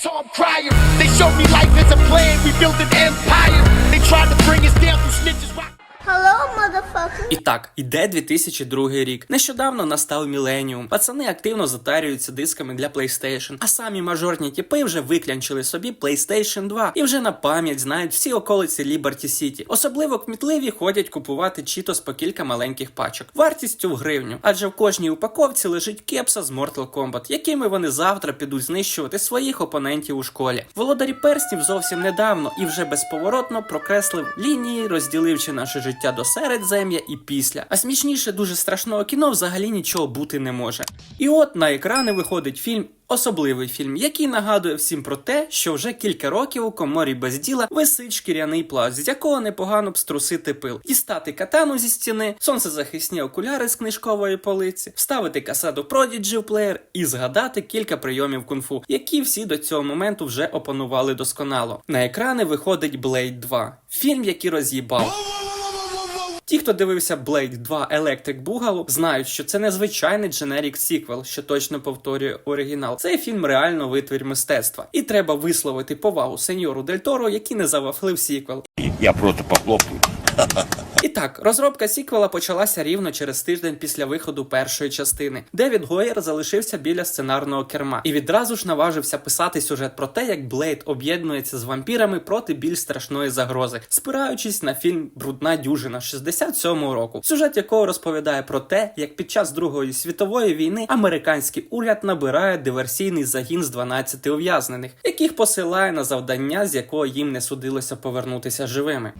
So I'm crying. They showed me life as a plan. We built an empire. They tried to bring us down І так, іде 2002 рік. Нещодавно настав міленіум. Пацани активно затарюються дисками для PlayStation, а самі мажорні тіпи вже виклянчили собі PlayStation 2 і вже на пам'ять знають всі околиці Liberty City. Особливо кмітливі ходять купувати чітос по кілька маленьких пачок, вартістю в гривню. Адже в кожній упаковці лежить кепса з Mortal Kombat, якими вони завтра підуть знищувати своїх опонентів у школі. Володарі перснів зовсім недавно і вже безповоротно прокреслив лінії, розділивши наше життя до середзем'я і після. А смішніше дуже страшного кіно взагалі нічого бути не може. І от на екрани виходить фільм. Особливий фільм, який нагадує всім про те, що вже кілька років у коморі без діла висить шкіряний плащ, з якого непогано б струсити пил, дістати катану зі стіни, сонцезахисні окуляри з книжкової полиці, вставити касету Prodigy в плеєр і згадати кілька прийомів кунг-фу, які всі до цього моменту вже опанували досконало. На екрани виходить Blade 2, фільм, який роз'їбав. Ті, хто дивився Blade 2 Electric Boogaloo, знають, що це не звичайний дженерік сіквел, що точно повторює оригінал. Цей фільм реально витвір мистецтва. І треба висловити повагу сеньору Дель Торо, який не завафлив сіквел. Я просто похлопаю. І так, розробка сіквела почалася рівно через тиждень після виходу першої частини. Девід Гойер залишився біля сценарного керма і відразу ж наважився писати сюжет про те, як Блейд об'єднується з вампірами проти більш страшної загрози, спираючись на фільм Брудна дюжина 67-го року, сюжет якого розповідає про те, як під час Другої світової війни американський уряд набирає диверсійний загін з 12 ув'язнених, яких посилає на завдання, з якого їм не судилося повернутися живими.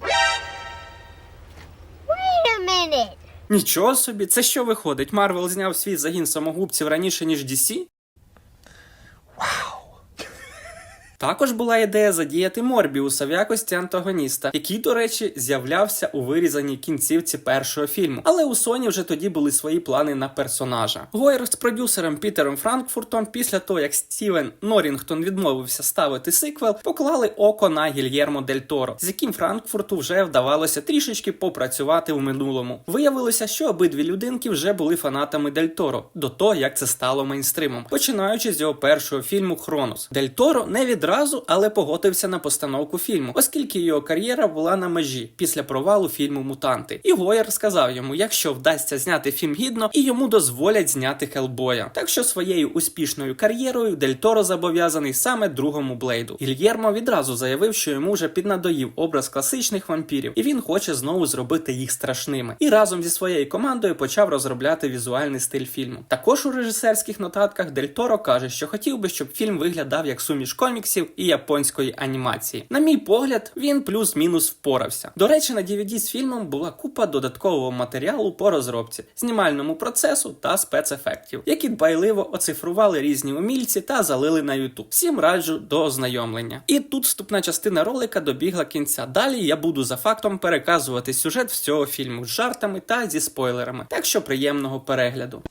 Нічого собі, це що виходить? Марвел зняв свій загін самогубців раніше, ніж DC? Вау! Також була ідея задіяти Морбіуса в якості антагоніста, який, до речі, з'являвся у вирізаній кінцівці першого фільму. Але у Sony вже тоді були свої плани на персонажа. Гойер з продюсером Пітером Франкфуртом, після того як Стівен Норрінгтон відмовився ставити сиквел, поклали око на Гільєрмо Дель Торо, з яким Франкфурту вже вдавалося трішечки попрацювати у минулому. Виявилося, що обидві людинки вже були фанатами Дель Торо до того, як це стало мейнстримом, починаючи з його першого фільму Хронос. Дель Торо не відразу, але погодився на постановку фільму, оскільки його кар'єра була на межі після провалу фільму Мутанти. І Гойер сказав йому, якщо вдасться зняти фільм гідно, і йому дозволять зняти Хелбоя. Так що своєю успішною кар'єрою Дель Торо зобов'язаний саме другому Блейду. Гільєрмо відразу заявив, що йому вже піднадоїв образ класичних вампірів, і він хоче знову зробити їх страшними. І разом зі своєю командою почав розробляти візуальний стиль фільму. Також у режисерських нотатках Дель Торо каже, що хотів би, щоб фільм виглядав як суміш коміксів і японської анімації. На мій погляд, він плюс-мінус впорався. До речі, на DVD з фільмом була купа додаткового матеріалу по розробці, знімальному процесу та спецефектів, які дбайливо оцифрували різні умільці та залили на YouTube. Всім раджу до ознайомлення. І тут вступна частина ролика добігла кінця. Далі я буду за фактом переказувати сюжет всього фільму з жартами та зі спойлерами. Так що приємного перегляду.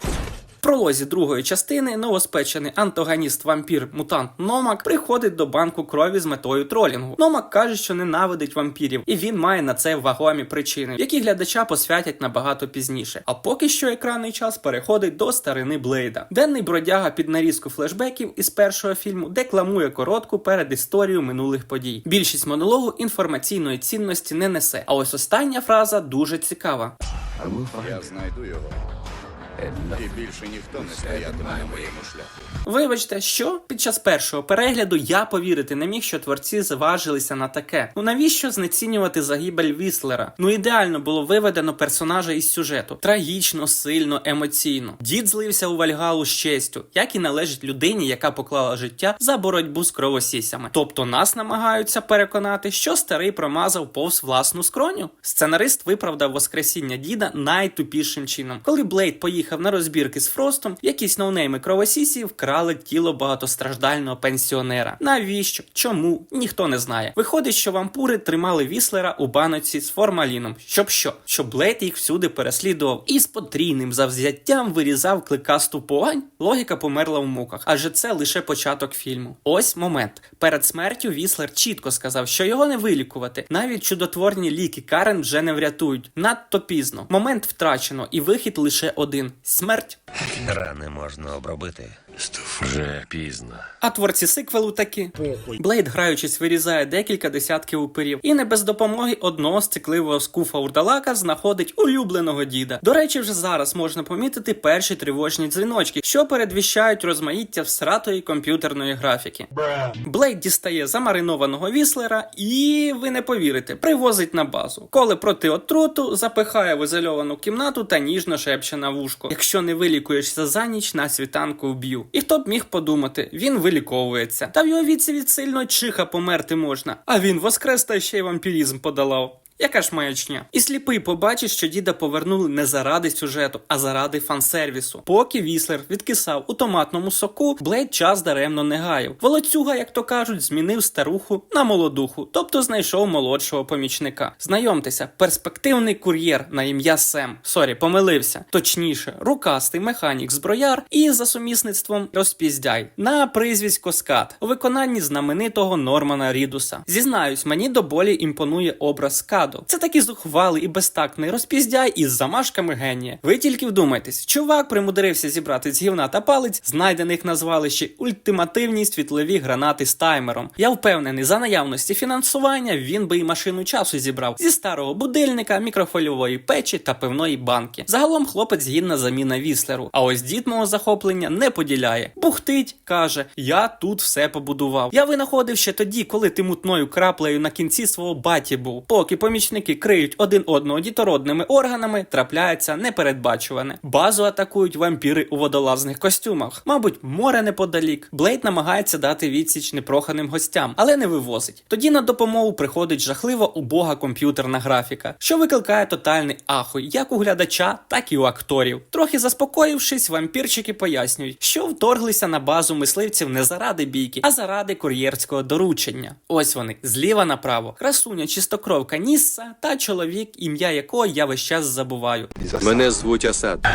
Пролозі другої частини новоспечений антагоніст вампір мутант Номак приходить до банку крові з метою тролінгу. Номак каже, що ненавидить вампірів, і він має на це вагомі причини, які глядача посвятять набагато пізніше. А поки що екранний час переходить до старини Блейда. Денний бродяга під нарізку флешбеків із першого фільму декламує коротку перед історією минулих подій. Більшість монологу інформаційної цінності не несе. А ось остання фраза дуже цікава. Я знайду його. І більше ніхто не стоятиме на моєму шляху. Вибачте, що під час першого перегляду я повірити не міг, що творці зважилися на таке. Ну навіщо знецінювати загибель Віслера? Ну ідеально було виведено персонажа із сюжету. Трагічно, сильно, емоційно. Дід злився у Вальгалу з честю, як і належить людині, яка поклала життя за боротьбу з кровосісями. Тобто нас намагаються переконати, що старий промазав повз власну скроню. Сценарист виправдав воскресіння діда найтупішим чином. Коли Блейд поїхав на розбірки з Фростом, якісь ноунейми кровосісів вкрали тіло багатостраждального пенсіонера. Навіщо? Чому? Ніхто не знає. Виходить, що вампури тримали Віслера у баноці з формаліном. Щоб що? Щоб Блейд їх всюди переслідував і з потрійним завзяттям вирізав кликасту погань? Логіка померла в муках, адже це лише початок фільму. Ось момент. Перед смертю Віслер чітко сказав, що його не вилікувати. Навіть чудотворні ліки Карен вже не врятують. Надто пізно. Момент втрачено, і вихід лише один: смерть. Рани можна обробити, Вже пізно. А творці сиквелу таки Блейд, граючись, вирізає декілька десятків упирів, і не без допомоги одного сцикливого скуфа урдалака знаходить улюбленого діда. До речі, вже зараз можна помітити перші тривожні дзвіночки, що передвіщають розмаїття всратої комп'ютерної графіки. Блейд дістає замаринованого віслера і ви не повірите, привозить на базу. Коли проти отруту запихає в ізольовану кімнату та ніжно шепче на вушко. Якщо не вилікуєшся за ніч, на світанку вб'ю. І хто б міг подумати, він виліковується. Та в його віці від сильно чиха померти можна. А він воскрес та ще й вампірізм подолав. Яка ж маячня? І сліпий побачить, що діда повернули не заради сюжету, а заради фансервісу. Поки Віслер відкисав у томатному соку, Блейд час даремно не гаяв. Волоцюга, як то кажуть, змінив старуху на молодуху, тобто знайшов молодшого помічника. Знайомтеся, перспективний кур'єр на ім'я Сем. Сорі, помилився. Точніше, рукастий механік зброяр і за сумісництвом розпіздяй на прізвисько Скат у виконанні знаменитого Нормана Рідуса. Зізнаюсь, мені до болі імпонує образ Скаду. Це такий зухвалий і безтактний розпіздяй із замашками генія. Ви тільки вдумайтесь, чувак примудрився зібрати з гівна та палець, знайдених на звалищі ультимативні світлові гранати з таймером. Я впевнений, за наявності фінансування він би і машину часу зібрав зі старого будильника, мікрофольової печі та пивної банки. Загалом хлопець гідна заміна віслеру. А ось дід мого захоплення не поділяє. Бухтить, каже: Я тут все побудував. Я винаходив ще тоді, коли ти мутною краплею на кінці свого баті був. Поки помічники криють один одного дітородними органами, трапляється непередбачуване. Базу атакують вампіри у водолазних костюмах. Мабуть, море неподалік. Блейд намагається дати відсіч непроханим гостям, але не вивозить. Тоді на допомогу приходить жахливо убога комп'ютерна графіка, що викликає тотальний ахуй як у глядача, так і у акторів. Трохи заспокоївшись, вампірчики пояснюють, що вторглися на базу мисливців не заради бійки, а заради кур'єрського доручення. Ось вони зліва направо. Красуня чистокровка Нісса та чоловік, ім'я якого я весь час забуваю. Мене звуть Асад.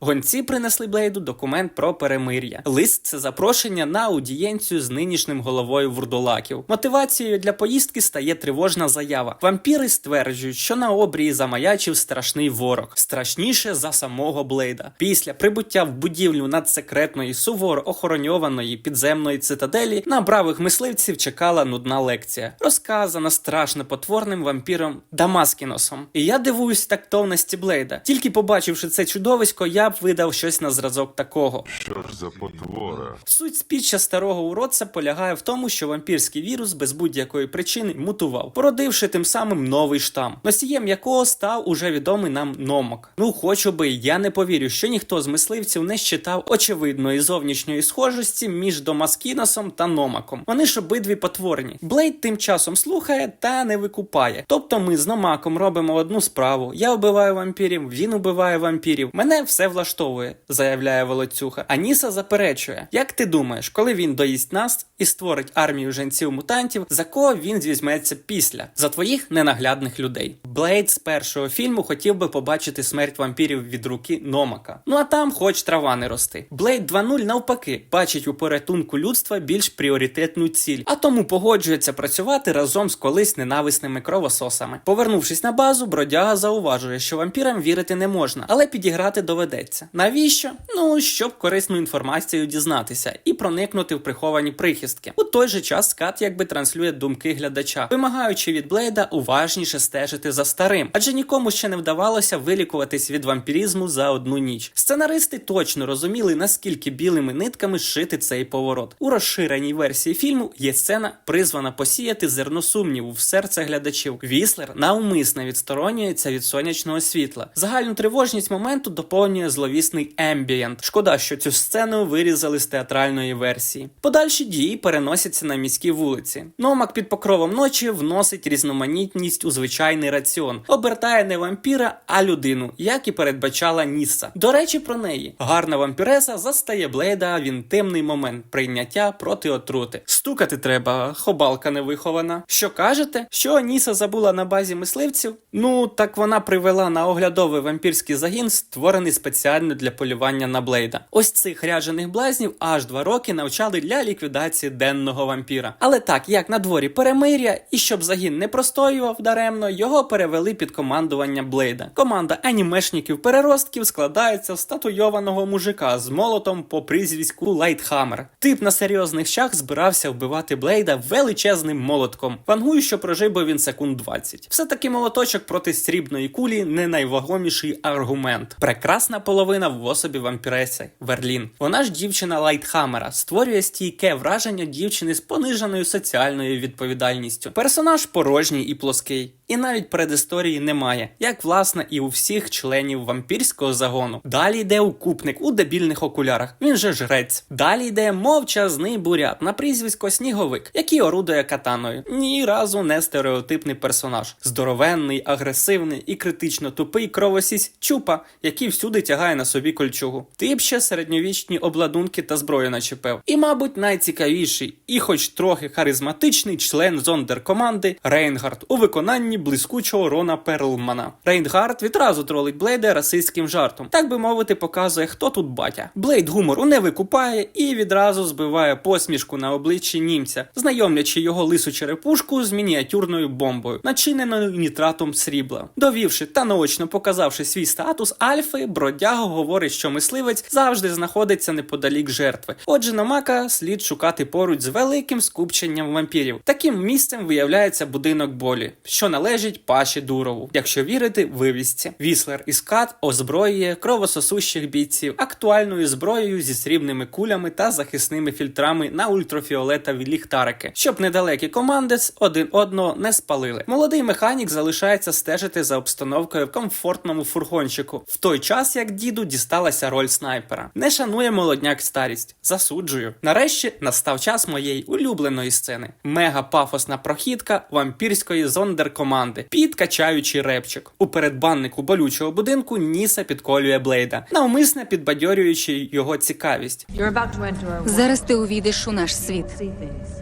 Гонці принесли Блейду документ про перемир'я. Лист це запрошення на аудієнцію з нинішнім головою вурдулаків. Мотивацією для поїздки стає тривожна заява. Вампіри стверджують, що на обрії замаячив страшний ворог, страшніше за самого Блейда. Після прибуття в будівлю надсекретної суворо охороньованої підземної цитаделі на бравих мисливців чекала нудна лекція, розказана страшно потворним вампіром Дамаскіносом. І я дивуюсь тактовності Блейда. Тільки побачивши це чудовисько, я б видав щось на зразок такого. Що ж за потвора? Суть спіччя старого уродця полягає в тому, що вампірський вірус без будь-якої причини мутував, породивши тим самим новий штам, носієм якого став уже відомий нам номок. Ну, хочу би, я не повірю, що ніхто з мисливців не щитав очевидної зовнішньої схожості між Домаскіносом та Номаком. Вони ж обидві потворні. Блейд тим часом слухає та не викупає. Тобто ми з Номаком робимо одну справу. Я вбиваю вампірів, він убиває вампірів. Мене все влаштовує, заявляє Волоцюха. Аніса заперечує: як ти думаєш, коли він доїсть нас і створить армію женців-мутантів, за кого він візьметься після? За твоїх ненаглядних людей. Блейд з першого фільму хотів би побачити смерть вампірів від руки Номака. Ну а там хоч трава не рости. Блейд 2.0 навпаки бачить у порятунку людства більш пріоритетну ціль, а тому погоджується працювати разом з колись ненависними кровососами. Повернувшись на базу, бродяга зауважує, що вампірам вірити не можна, але підіграти доведеться. Навіщо? Ну щоб корисну інформацію дізнатися і проникнути в приховані прихистки. У той же час скат якби транслює думки глядача, вимагаючи від Блейда уважніше стежити за старим, адже нікому ще не вдавалося вилікуватись від вампірізму за одну ніч. Сценаристи точно розуміли, наскільки білими нитками зшити цей поворот. У розширеній версії фільму є сцена, призвана посіяти зерно сумніву в серце глядачів. Віслер навмисно відсторонюється від сонячного світла. Загальну тривожність моменту доповнює зловісний ембієнт. Шкода, що цю сцену вирізали з театральної версії. Подальші дії переносяться на міські вулиці. Номак під покровом ночі вносить різноманітність у звичайний раціон, обертає не вампіра, а людину, як і передбачала Нісса. До речі, про неї гарна вампіреса застає Блейда в інтимний момент прийняття проти отрути. Стукати треба, хобалка невихована. Що кажете? Що Ніса забула на базі мисливців? Ну, так вона привела на оглядовий вампірський загін, створений спеціально для полювання на Блейда. Ось цих ряжених блазнів аж два роки навчали для ліквідації денного вампіра. Але так, як на дворі перемир'я, і щоб загін не простоював даремно, його перевели під командування Блейда. Команда анімешників-переростків складається з статуйованого мужика з молотом по прізвиську Лайтхаммер. Тип на серйозних щах збирався вбивати Блейда величезним молотком. Вангую, що прожив би він секунд 20. Все-таки молоточок проти срібної кулі не найвагоміший аргумент. Прекрасна половина в особі вампіреси Верлін. Вона ж дівчина Лайтхаммера створює стійке враження дівчини з пониженою соціальною відповідальністю. Персонаж порожній і плоский. І навіть предісторії немає, як власне і у всіх членів вампірського загону. Далі йде укупник у дебільних окулярах. Він же жрець. Далі йде мовчазний бурят на прізвисько Сніговик, який орудує катаною. Ні разу не стереотипний персонаж. Здоровенний, агресивний і критично тупий кровосісь чупа, який всюди тягає на собі кольчугу. Тип ще середньовічні обладунки та зброю начепив. І, мабуть, найцікавіший і, хоч трохи харизматичний член зондеркоманди Рейнгард у виконанні блискучого Рона Перлмана. Рейнгард відразу тролить Блейда расистським жартом, так би мовити, показує, хто тут батя. Блейд гумору не викупає і відразу збиває посмішку на обличчі німця, знайомлячи його лису черепушку з мініатюрною бомбою, начиненою нітратом срібла. Довівши та наочно показавши свій статус альфи, бродяга говорить, що мисливець завжди знаходиться неподалік жертви. Отже, Намака слід шукати поруч з великим скупченням вампірів. Таким місцем виявляється будинок болі, що належить Паші Дурову, якщо вірити вивісці. Віслер і скат озброює кровососущих бійців актуальною зброєю зі срібними кулями та захисними фільтрами на ультрафіолетові ліхтарики, щоб недалекі командець один одного не спалили. Молодий механік залишається стежити за обстановкою в комфортному фургончику, в той час як діду дісталася роль снайпера. Не шанує молодняк старість, засуджую. Нарешті настав час моєї улюбленої сцени. Мега пафосна прохідка вампірської зондеркоманди, підкачаючий репчик. У передбаннику болючого будинку Ніса підколює Блейда, навмисне підбадьорюючи його цікавість. Зараз ти увійдеш у наш світ.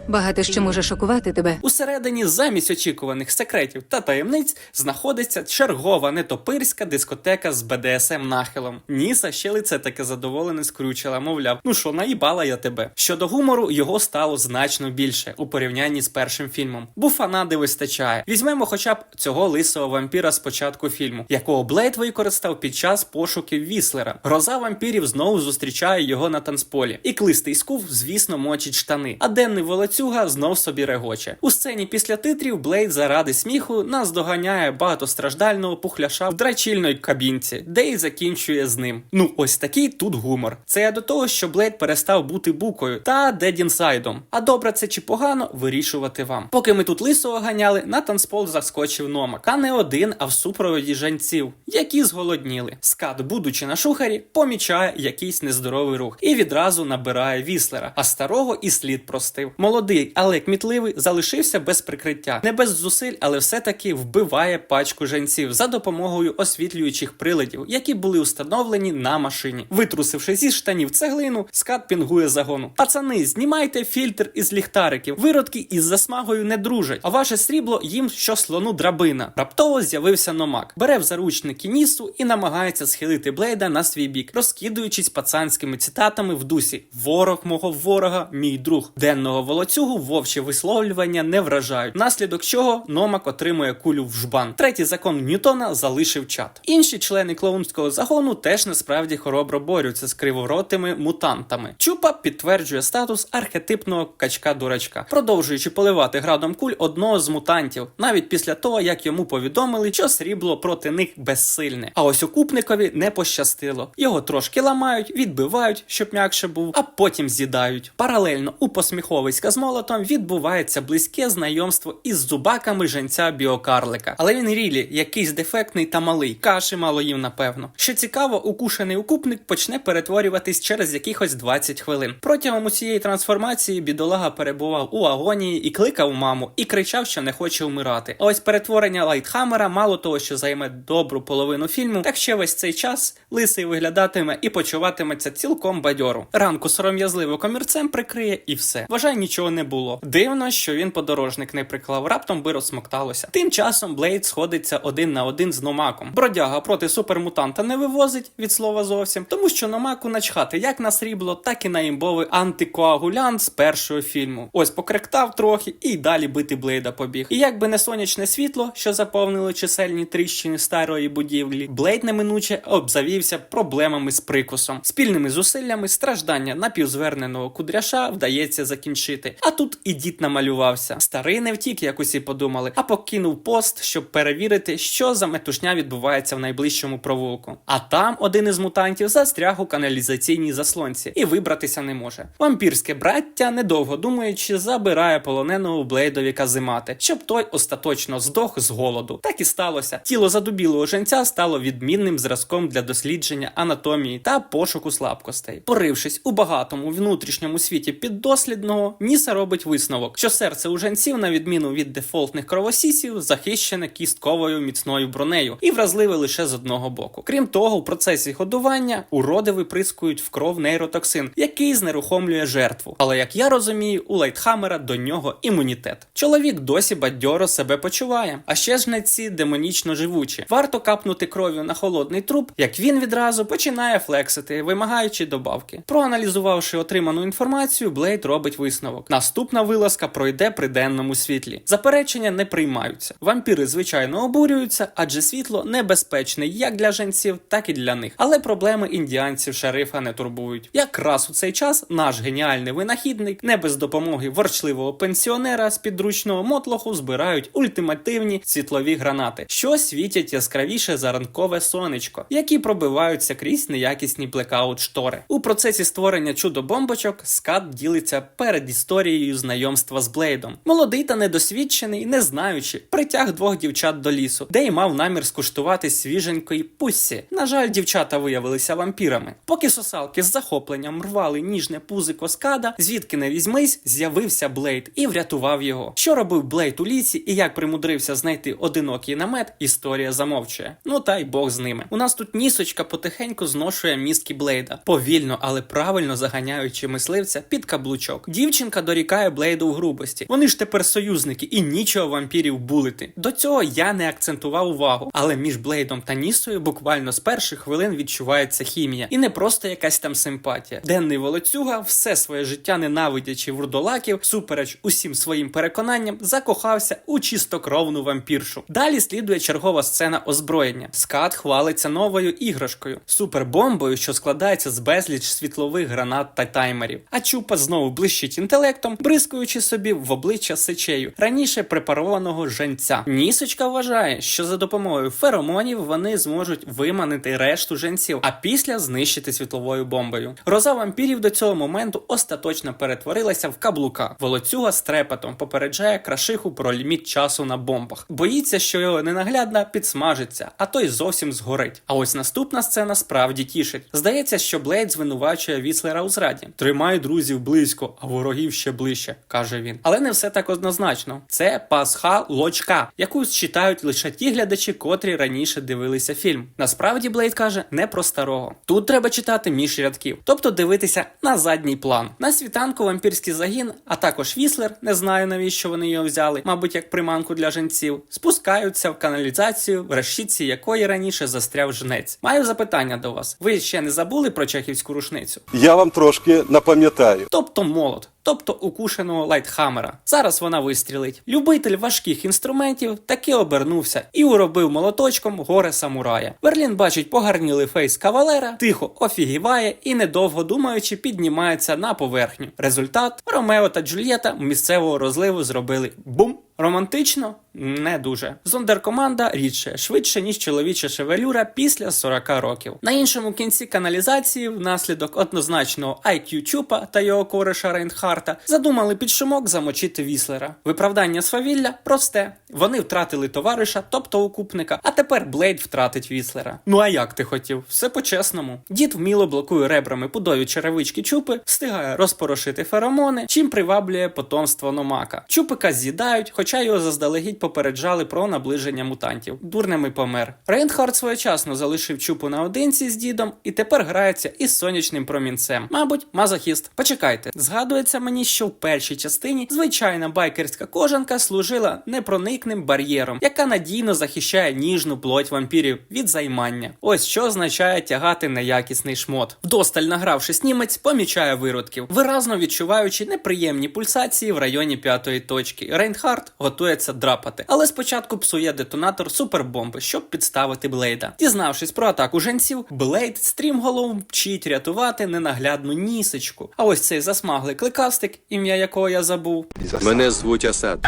Багато що може шокувати тебе. Усередині замість очікуваних секретів та таємниць знаходиться чергова нетопирська дискотека з БДСМ нахилом. Ніса ще лице таке задоволене скрючила, мовляв, ну що, наїбала я тебе. Щодо гумору, його стало значно більше у порівнянні з першим фільмом. Буфанади вистачає. Візьмемо хоча б цього лисого вампіра з початку фільму, якого Блейд використав під час пошуків Віслера. Гроза вампірів знову зустрічає його на танцполі. І клистий скуф, звісно, мочить штани. А денний волоцюга знов собі регоче. У сцені після титрів Блейд заради сміху нас доганяє багатостраждального пухляша в драчільної кабінці, де й закінчує з ним. Ну, ось такий тут гумор. Це я до того, що Блейд перестав бути букою та дедінсайдом. А добре це чи погано вирішувати вам. Поки ми тут лисого ганяли, на танцпол заскочив номак. А не один, а в супроводі жанців, які зголодніли. Скат, будучи на шухарі, помічає якийсь нездоровий рух і відразу набирає віслера, а старого і слід простив. Молодий, але кмітливий, залишився без прикриття, не без зусиль, але все-таки вбиває пачку жанців за допомогою освітлюючих приладів, які були установлені на машині. Витрусивши зі штанів цеглину, скат пінгує загону. Пацани, знімайте фільтр із ліхтариків. Виродки із засмагою не дружать, а ваше срібло їм що слону драбина. Раптово з'явився номак, бере в заручники нісу і намагається схилити Блейда на свій бік, розкидуючись пацанськими цитатами в дусі: Ворог мого ворога, мій друг. Денного волоцюгу вовчі висловлювання не вражають. Наслідок чого номак отримує кулю в жбан. Третій закон Ньютона залишив чат. Інші члени клоунського загону теж насправді хоробро борються з криворотими мутантами. Чупа підтверджує статус архетипного качка-дурачка, продовжуючи поливати градом куль одного з мутантів, навіть після того як йому повідомили, що срібло проти них безсильне. А ось окупникові не пощастило. Його трошки ламають, відбивають, щоб м'якше був, а потім з'їдають. Паралельно у посміховиська з молотом відбувається близьке знайомство із зубаками женця біокарлика. Але він рілі, якийсь дефектний та малий, каші мало їв, напевно. Що цікаво, укушений укупник почне перетворюватись через якихось 20 хвилин. Протягом усієї трансформації бідолага перебував у агонії і кликав маму, і кричав, що не хоче вмирати. А ось перетворення Лайтхаммера мало того, що займе добру половину фільму, так ще весь цей час лисий виглядатиме і почуватиметься цілком бадьоро. Ранку сором'язливо комірцем прикриє і все. Вважай, нічого не було. Дивно, що він подорожник не приклав, раптом би розсмоктало сталося. Тим часом Блейд сходиться один на один з Номаком. Бродяга проти супермутанта не вивозить від слова зовсім, тому що Номаку начхати як на срібло, так і на імбовий антикоагулянт з першого фільму. Ось покректав трохи і далі бити Блейда побіг. І якби не сонячне світло, що заповнило чисельні тріщини старої будівлі, Блейд неминуче обзавівся проблемами з прикусом. Спільними зусиллями страждання напівзверненого кудряша вдається закінчити. А тут і дід намалювався. Старий не втік, як усі подумали, а покинув пост, щоб перевірити, що за метушня відбувається в найближчому провулку. А там один із мутантів застряг у каналізаційній заслонці і вибратися не може. Вампірське браття, недовго думаючи, забирає полоненого Блейдові казимати, щоб той остаточно здох з голоду. Так і сталося. Тіло задубілого женця стало відмінним зразком для дослідження анатомії та пошуку слабкостей. Порившись у багатому внутрішньому світі піддослідного, Ніса робить висновок, що серце у женців, на відміну від дефолтних кровосісів, захищене кістковою міцною бронею і вразливе лише з одного боку. Крім того, в процесі годування уроди виприскують в кров нейротоксин, який знерухомлює жертву. Але як я розумію, у Лайтхаммера до нього імунітет. Чоловік досі бадьоро себе почуває. А ще ж не ці демонічно живучі. Варто капнути кров'ю на холодний труп, як він відразу починає флексити, вимагаючи добавки. Проаналізувавши отриману інформацію, Блейд робить висновок. Наступна вилазка пройде при денному світлі. Заперечення не приймаються. Вампіри звичайно обурюються, адже світло небезпечне як для женців, так і для них. Але проблеми індіанців шерифа не турбують. Якраз у цей час наш геніальний винахідник, не без допомоги ворчливого пенсіонера з підручного мотлоху збирають ультимативні світлові гранати, що світять яскравіше за ранкове сонечко, які пробиваються крізь неякісні блекаут штори. У процесі створення чудо-бомбочок скат ділиться перед історією знайомства з Блейдом. Молодий та недосвідчений, не знаючи, притяг двох дівчат до лісу, де й мав намір скуштувати свіженької пуссі. На жаль, дівчата виявилися вампірами. Поки сосалки з захопленням рвали ніжне пузико скада, звідки не візьмись, з'явився Блейд і врятував його. Що робив Блейд у лісі і як примудрився знайти одинокий намет, історія замовчує. Ну та й Бог з ними. У нас тут нісочка потихеньку зношує мізки Блейда, повільно, але правильно заганяючи мисливця під каблучок. Дівчинка дорікає Блейду в грубості. Вони ж тепер союзники і нічого вампірів булити. До цього я не акцентував увагу, але між Блейдом та Нісою буквально з перших хвилин відчувається хімія, і не просто якась там симпатія. Денний волоцюга, все своє життя ненавидячи вурдолаків, супереч усім своїм переконанням, закохався у чистокровну вампіршу. Далі слідує чергова сцена озброєння. Скат хвалиться новою іграшкою, супербомбою, що складається з безліч світлових гранат та таймерів. А чупа знову блищить інтелектом, бризкуючи собі в обличчя сечею раніше препарованого женця. Нісочка вважає, що за допомогою феромонів вони зможуть виманити решту женців, а після знищити світловою бомбою. Роза вампірів до цього моменту остаточно перетворилася в каблука. Волоцюга з трепетом попереджає крашиху про ліміт часу на бомбах. Боїться, що його ненаглядна підсмажиться, а той зовсім згорить. А ось наступна сцена справді тішить. Здається, що Блейд звинувачує Віслера у зраді. Тримай друзів близько, а ворогів ще ближче, каже він. Але не все так однозначно. Це пасха лочка, яку читають лише ті глядачі, котрі раніше дивилися фільм. Насправді Блейд каже не про старого. Тут треба читати між рядків, тобто дивитися на задній план. На світанку вампірський загін, а також Віслер, не знаю навіщо вони його взяли, мабуть, як приманку для женців, спускаються в каналізацію, в решітці якої раніше застряв жнець. Маю запитання до вас. Ви ще не забули про чехівську рушницю? Я вам трошки напам'ятаю. тобто молот, тобто укушеного лайтхамера. Зараз вона вистрілить. Любитель важких інструментів таки обернувся і уробив молоточком горе самурая. Берлін бачить погарнілий фейс кавалера, тихо офігіває і, недовго думаючи, піднімається на поверхню. Результат Ромео та Джульєта місцевого розливу зробили бум. Романтично? Не дуже. Зондеркоманда рідше, швидше, ніж чоловіча шевелюра після 40 років. На іншому кінці каналізації, внаслідок однозначного IQ Чупа та його кореша Рейнхарта, задумали під шумок замочити Віслера. Виправдання свавілля просте. Вони втратили товариша, тобто укупника, а тепер Блейд втратить Віслера. Ну а як ти хотів? Все по-чесному. Дід вміло блокує ребрами пудові черевички чупи, встигає розпорошити феромони, чим приваблює потомство Номака. Чупика з'їдають, хоча його заздалегідь попереджали про наближення мутантів. Дурним і помер. Рейнхард своєчасно залишив чупу наодинці з дідом і тепер грається із сонячним промінцем. Мабуть, мазохіст. Почекайте, згадується мені, що в першій частині звичайна байкерська кожанка служила непроникним бар'єром, яка надійно захищає ніжну плоть вампірів від займання. Ось що означає тягати неякісний шмот. Вдосталь награвшись німець, помічає виродків, виразно відчуваючи неприємні пульсації в районі п'ятої точки. Рейнхард готується драпати, але спочатку псує детонатор супербомби, щоб підставити Блейда. Дізнавшись про атаку женців, Блейд стрімголов вчить рятувати ненаглядну нісечку. А ось цей засмаглий кликастик, ім'я якого я забув, Мене звуть Асад.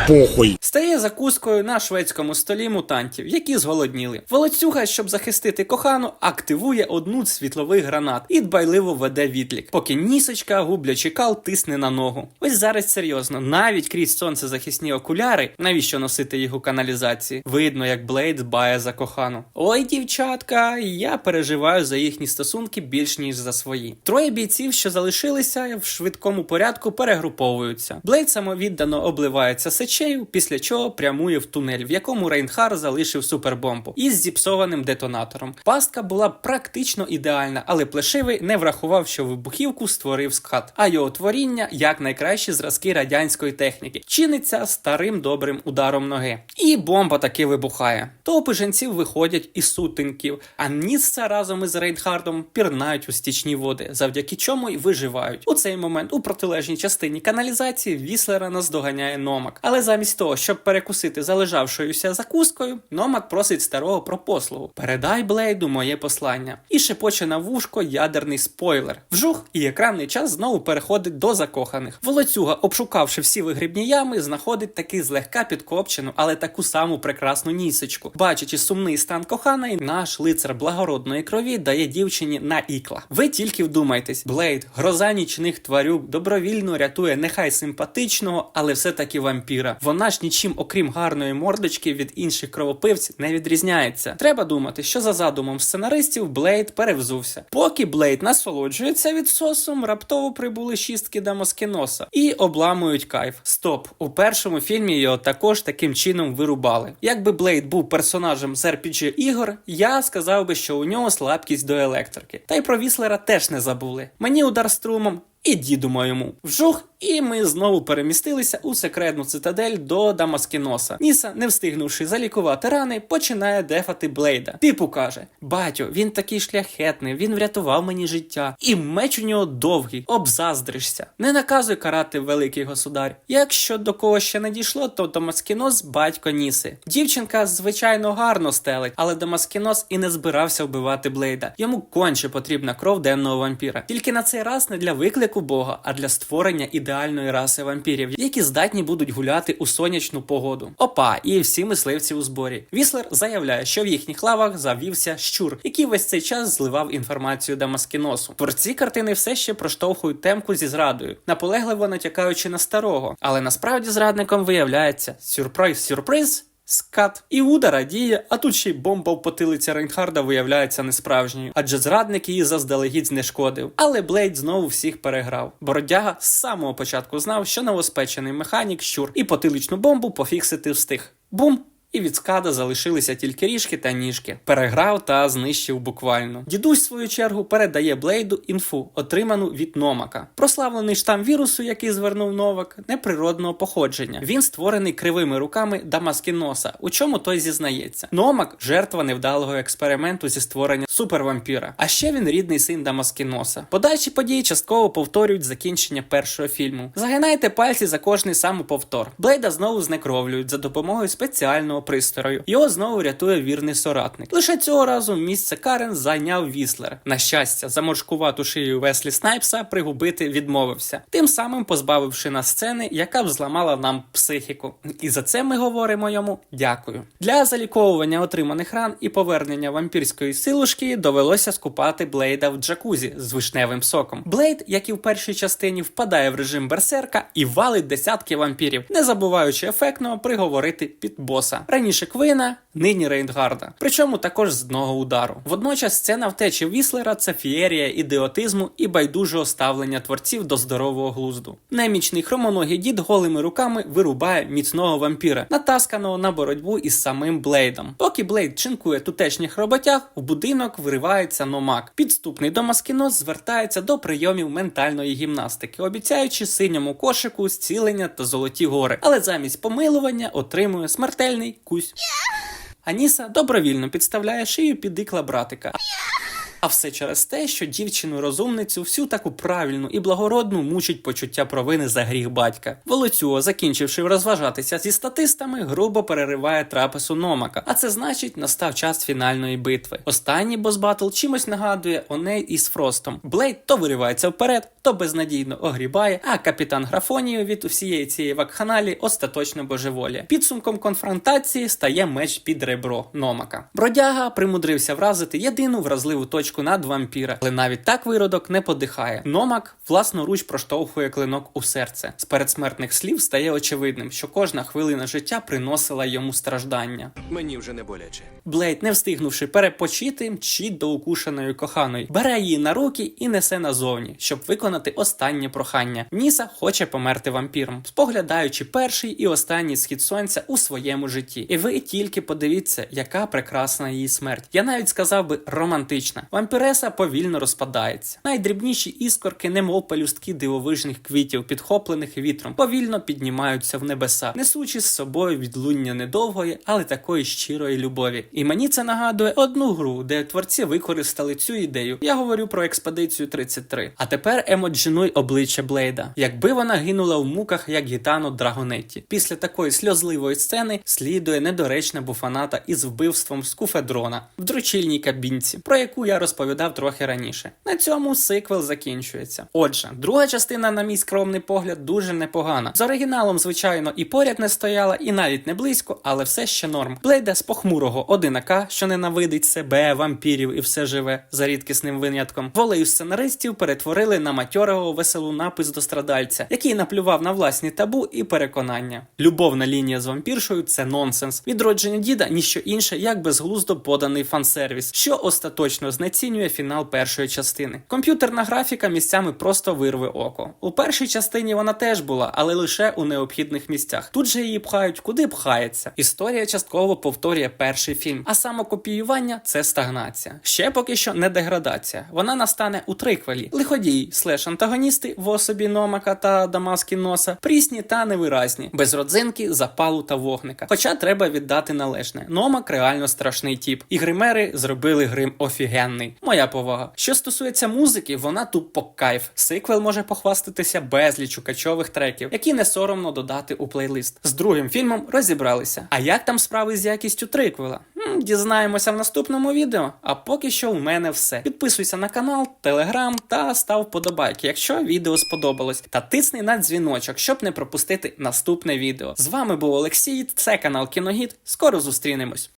стає закускою на шведському столі мутантів, які зголодніли. Волоцюга, щоб захистити кохану, активує одну з світлових гранат і дбайливо веде відлік, поки нісочка, гублячи кал, тисне на ногу. Ось зараз серйозно, навіть крізь сонцезахисні окуляри, навіщо носити їх у каналізації? Видно, як Блейд дбає за кохану. Ой, дівчатка, я переживаю за їхні стосунки більш ніж за свої. Троє бійців, що залишилися, в швидкому порядку перегруповуються. Блейд самовіддано обливається сечею, після чого прямує в тунель, в якому Рейнхар залишив супербомбу із зіпсованим детонатором. Пастка була практично ідеальна, але плешивий не врахував, що вибухівку створив скат, а його творіння як найкращі зразки радянської техніки, чиниться старим добрим ударом ноги. І бомба таки вибухає. Топи женців виходять із сутинків, а Ніцца разом із Рейнхардом пірнають у стічні води, завдяки чому й виживають. У цей момент у протилежній частині каналізації Віслера наздоганяє Номак. Але замість того, щоб перекусити залежавшоюся закускою, Номак просить старого про послугу. Передай Блейду моє послання. І шепоче на вушко ядерний спойлер. Вжух, і екранний час знову переходить до закоханих. Волоцюга, обшукавши всі вигрібні ями, знаходить таки злегка підкопчену, але таку саму прекрасну нісочку. Бачачи сумний стан коханої, наш лицар благородної крові дає дівчині на ікла. Ви тільки вдумайтесь, Блейд, гроза нічних тварюк, добровільно рятує нехай симпатичного, але все-таки вампіра. Вона ж нічим, окрім гарної мордочки, від інших кровопивців не відрізняється. Треба думати, що за задумом сценаристів Блейд перевзувся. Поки Блейд насолоджується від сосом, раптово прибули шістки Дамаскіноса і обламують кайф. Стоп, у першому фільмі його також таким чином вирубали. Якби Блейд був персонажем з RPG ігор, я сказав би, що у нього слабкість до електрики. Та й про Віслера теж не забули. Мені удар струмом. І діду моєму вжух, і ми знову перемістилися у секретну цитадель до Дамаскіноса. Ніса, не встигнувши залікувати рани, починає дефати Блейда. Типу каже: Батю, він такий шляхетний, він врятував мені життя, і меч у нього довгий, обзаздришся. Не наказуй карати великий государ. Якщо до кого ще не дійшло, то Дамаскінос батько Ніси. Дівчинка, звичайно, гарно стелить, але Дамаскінос і не збирався вбивати Блейда. Йому конче потрібна кров денного вампіра. Тільки на цей раз не для виклику Бога, а для створення ідеальної раси вампірів, які здатні будуть гуляти у сонячну погоду. Опа, і всі мисливці у зборі. Віслер заявляє, що в їхніх лавах завівся щур, який весь цей час зливав інформацію Дамаскіносу. Творці картини все ще проштовхують темку зі зрадою, наполегливо натякаючи на старого. Але насправді зрадником виявляється сюрприз, сюрприз. Скат. Іуда радіє, а тут ще й бомба в потилиці Рейнхарда виявляється несправжньою, адже зрадник її заздалегідь знешкодив. Але Блейд знову всіх переграв. Бородяга з самого початку знав, що новоспечений механік щур і потиличну бомбу пофіксити встиг. Бум! І від скада залишилися тільки ріжки та ніжки. Переграв та знищив буквально. Дідусь, в свою чергу, передає Блейду інфу, отриману від Номака. Прославлений штам вірусу, який звернув Новак, неприродного походження. Він створений кривими руками Дамаскіноса, у чому той зізнається. Номак жертва невдалого експерименту зі створення супервампіра. А ще він рідний син Дамаскіноса. Подальші події частково повторюють закінчення першого фільму. Загинайте пальці за кожний самоповтор. Блейда знову знекровлюють за допомогою спеціального пристрою. Його знову рятує вірний соратник. Лише цього разу місце Карен зайняв Віслер. На щастя, заморшкувату шию Веслі Снайпса пригубити відмовився, тим самим позбавивши нас сцени, яка б зламала нам психіку. І за це ми говоримо йому дякую. Для заліковування отриманих ран і повернення вампірської силушки довелося скупати Блейда в джакузі з вишневим соком. Блейд, як і в першій частині, впадає в режим берсерка і валить десятки вампірів, не забуваючи ефектно приговорити під боса. Раніше Квина, нині Рейнгарда. Причому також з одного удару. Водночас сцена втечі Віслера це фієрія ідіотизму і байдужого ставлення творців до здорового глузду. Немічний хромоногий дід голими руками вирубає міцного вампіра, натасканого на боротьбу із самим Блейдом. Поки Блейд чинкує тутешніх роботяг, у будинок виривається Номак. Підступний до Маскінос звертається до прийомів ментальної гімнастики, обіцяючи синьому кошику зцілення та золоті гори, але замість помилування отримує смертельний кусь. Аніса добровільно підставляє шию під ікла братика. А все через те, що дівчину-розумницю всю таку правильну і благородну мучить почуття провини за гріх батька. Волоцюо, закінчивши розважатися зі статистами, грубо перериває трапезу Номака, а це значить настав час фінальної битви. Останній босбатл чимось нагадує Оней із Фростом. Блейд то виривається вперед, то безнадійно огрібає, а капітан Графонію від усієї цієї вакханалії остаточно божеволіє. Підсумком конфронтації стає меч під ребро Номака. Бродяга примудрився вразити єдину вразливу точку над вампіра, але навіть так виродок не подихає. Номак власноруч проштовхує клинок у серце. З передсмертних слів стає очевидним, що кожна хвилина життя приносила йому страждання. Мені вже не боляче. Блейд, не встигнувши перепочити, мчить до укушеної коханої, бере її на руки і несе назовні, щоб виконати останнє прохання. Ніса хоче померти вампіром, споглядаючи перший і останній схід сонця у своєму житті. І ви тільки подивіться, яка прекрасна її смерть. Я навіть сказав би романтична. Вампіреса повільно розпадається. Найдрібніші іскорки, немов пелюстки дивовижних квітів, підхоплених вітром, повільно піднімаються в небеса, несучи з собою відлуння недовгої, але такої щирої любові. І мені це нагадує одну гру, де творці використали цю ідею. Я говорю про експедицію 33. А тепер емоджинуй обличчя Блейда. Якби вона гинула в муках, як гітано Драгонетті. Після такої сльозливої сцени слідує недоречна буфаната із вбивством скуфедрона в дрочильній кабінці, про яку я розповідав трохи раніше. На цьому сиквел закінчується. Отже, друга частина, на мій скромний погляд, дуже непогана. З оригіналом, звичайно, і поряд не стояла, і навіть не близько, але все ще норм. Блейда з похмурого одинака, що ненавидить себе, вампірів і все живе за рідкісним винятком. Волею сценаристів перетворили на матьорого веселу напис до страдальця, який наплював на власні табу і переконання. Любовна лінія з вампіршою це нонсенс. Відродження діда ніщо інше, як безглуздо поданий фансервіс, що остаточно знецінює фінал першої частини. Комп'ютерна графіка місцями просто вирве око. У першій частині вона теж була, але лише у необхідних місцях. Тут же її пхають куди пхається. Історія частково повторює перший фільм, а самокопіювання це стагнація. Ще поки що не деградація. Вона настане у триквелі. Лиходії слеш антагоністи в особі Номака та Дамаски Носа, прісні та невиразні, без родзинки, запалу та вогника. Хоча треба віддати належне. Номак реально страшний тіп. І гримери зробили грим офігенний. Моя повага. Що стосується музики, вона тупо кайф. Сиквел може похвастатися безлічу качових треків, які не соромно додати у плейлист. З другим фільмом розібралися. А як там справи з якістю триквела? Дізнаємося в наступному відео. А поки що у мене все. Підписуйся на канал, телеграм та став вподобайки, якщо відео сподобалось. Та тисни на дзвіночок, щоб не пропустити наступне відео. З вами був Олексій, це канал Кіногід. Скоро зустрінемось.